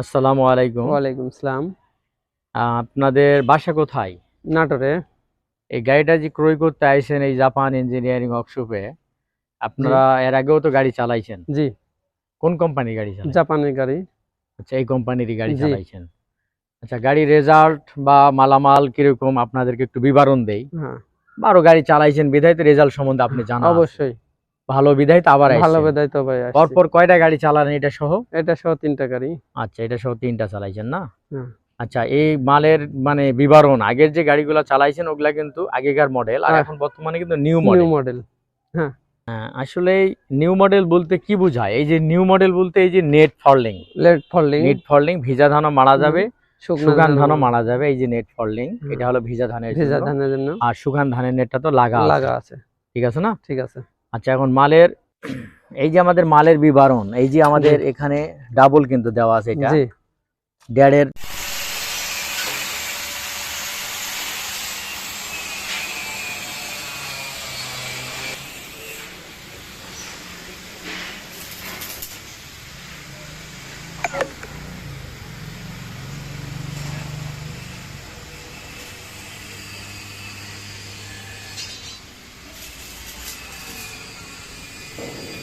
আসসালামু আলাইকুম। ওয়ালাইকুম আসসালাম। আপনাদের বাসা কোথায়? নাটোরে। এই গাড়িটা যে ক্রয় করতে আইছেন এই জাপান ইঞ্জিনিয়ারিং ওয়ার্কশপে আপনারা এর আগেও তো গাড়ি চালাইছেন? জি। কোন কোম্পানির গাড়ি চালাইছেন? জাপানের গাড়ি। আচ্ছা এই কোম্পানিরই গাড়ি চালাইছেন। আচ্ছা গাড়ির রেজাল্ট বা মালামাল কীরকম আপনাদেরকে একটু বিবরণ দেই। হ্যাঁ। বারো গাড়ি চালাইছেন বিধায় তো রেজাল্ট সম্বন্ধে আপনি জানা আছে। অবশ্যই। ভালো বিধায় তো আবার ভালো। বেদায় তো ভাই পরপর কয়টা গাড়ি চালান এটা সহ? এটা সহ তিনটা গাড়ি। আচ্ছা এটা সহ তিনটা চালাইছেন না? হ্যাঁ। আচ্ছা এই মালের মানে বিবরণ আগের যে গাড়িগুলো চালাইছেন ওগুলা কিন্তু আগেকার মডেল আর হ্যাঁ। এখন বর্তমানে কিন্তু নিউ নিউ মডেল মডেল আসলে নিউ মডেল বলতে কি বোঝায়? এই যে নিউ মডেল বলতে এই যে net falling net folding net falling ভিজা ধানও মারা যাবে সুগান ধানও মারা যাবে এই যে নেট ফললিং এটা হলো ভিজা ধানের ভিজা ধানের জন্য। আর সুগান ধানের নেটটা তো লাগা লাগা আছে। ঠিক আছে না? ঠিক আছে। আচ্ছা এখন মালের এই যে আমাদের মালের বিবরণ এই যে আমাদের এখানে ডাবল কিন্তু দেওয়া আছে এটা। জি। দেড়ের Thank you.